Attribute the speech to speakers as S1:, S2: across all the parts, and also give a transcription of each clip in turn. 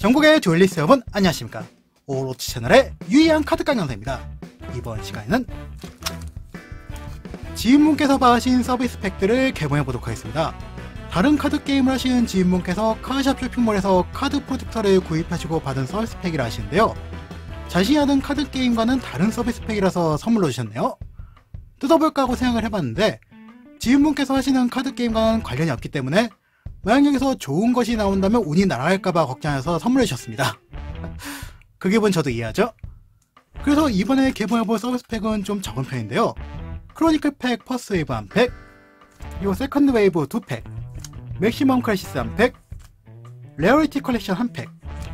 S1: 전국의 듀얼리스 여러분 안녕하십니까? 오로치 채널의 유의한 카드깡 영상입니다. 이번 시간에는 지인분께서 받으신 서비스 팩들을 개봉해 보도록 하겠습니다. 다른 카드 게임을 하시는 지인분께서 카드샵 쇼핑몰에서 카드 프로젝터를 구입하시고 받은 서비스 팩이라 하시는데요. 자신이 하는 카드 게임과는 다른 서비스 팩이라서 선물로 주셨네요. 뜯어볼까 하고 생각을 해봤는데 지인분께서 하시는 카드 게임과는 관련이 없기 때문에 만약 여기서 좋은 것이 나온다면 운이 날아갈까봐 걱정해서 선물해 주셨습니다. 그 기분 저도 이해하죠? 그래서 이번에 개봉해볼 서비스 팩은 좀 적은 편인데요. 크로니클 팩 퍼스트 웨이브 한 팩, 그리고 세컨드 웨이브 두 팩, 맥시멈 크래시스 한 팩, 레어리티 컬렉션 한 팩,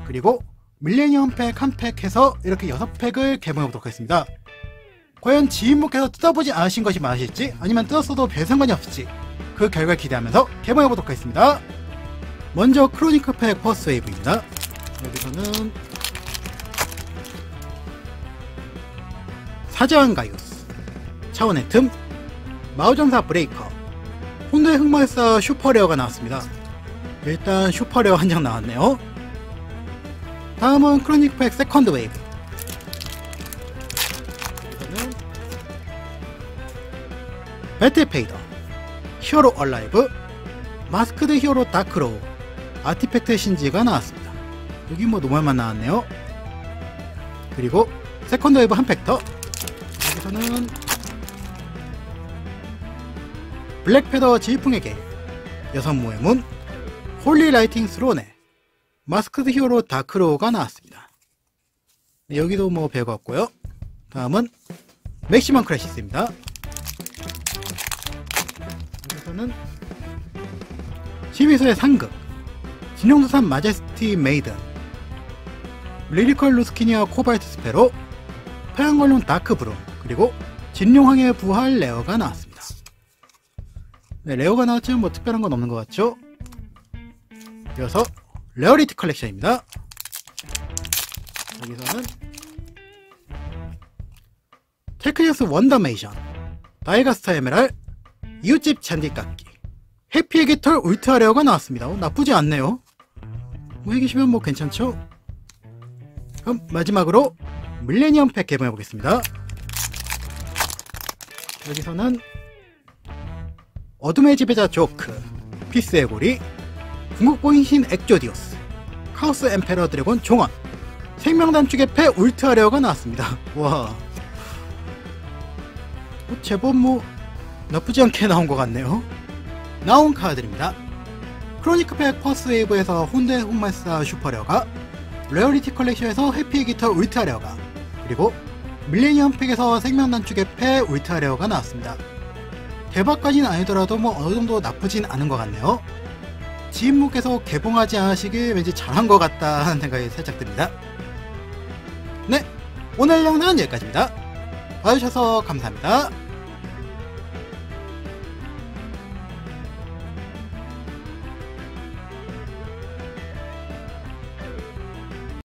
S1: 그리고 밀레니엄 팩한팩 해서 이렇게 여섯 팩을 개봉해보도록 하겠습니다. 과연 지인분께서 뜯어보지 않으신 것이 많으실지 아니면 뜯었어도 별 상관이 없을지 그 결과 기대하면서 개봉해보도록 하겠습니다. 먼저 크로니클 팩 퍼스트 웨이브입니다. 여기서는 사자왕 가이오스, 차원의 틈, 마우전사 브레이커, 혼돈의 흑마을사 슈퍼레어가 나왔습니다. 일단 슈퍼레어 한 장 나왔네요. 다음은 크로니클 팩 세컨드 웨이브. 이거는 배틀 페이더, 히어로 얼라이브, 마스크드 히어로 다크로우, 아티팩트 신지가 나왔습니다. 여기 뭐 노멀만 나왔네요. 그리고 세컨드 웨이브 한 팩터. 여기서는 블랙패더 지휘풍에게 여성 모의 문, 홀리 라이팅 스로네, 마스크드 히어로 다크로우가 나왔습니다. 네, 여기도 뭐 별거 없고요. 다음은 맥시멈 크래시스입니다. 여기서는 12소의 상극 진용수산 마제스티 메이든 리리컬 루스키니아 코발트 스페로 태양걸론 다크 브론 그리고 진룡왕의 부활 레어가 나왔습니다. 네, 레어가 나왔지만 뭐 특별한 건 없는 것 같죠? 이어서 레어리티 컬렉션입니다. 여기서는 테크니어스 원더메이션 다이가스타 에메랄 이웃집 잔디깎기 해피의 깃털 울트라 레어가 나왔습니다. 어, 나쁘지 않네요. 뭐 해계시면 뭐 괜찮죠? 그럼 마지막으로 밀레니엄 팩 개봉해 보겠습니다. 여기서는 어둠의 지배자 조크, 피스의 고리, 궁극보인 신 엑조디오스, 카오스 엠페러 드래곤 종원, 생명단축의 패 울트라 레어가 나왔습니다. 와, 뭐 제법 뭐 나쁘지 않게 나온 것 같네요. 나온 카드입니다. 크로니크 팩 퍼스 웨이브에서 혼데 홈마스타 슈퍼레어가 레어리티 컬렉션에서 해피 기터 울트라 레어가 그리고 밀레니엄 팩에서 생명 단축의 패 울트라 레어가 나왔습니다. 대박까지는 아니더라도 뭐 어느 정도 나쁘진 않은 것 같네요. 지인분께서 개봉하지 않으시길 왠지 잘한 것 같다 하는 생각이 살짝 듭니다. 네, 오늘 영상은 여기까지입니다. 봐주셔서 감사합니다.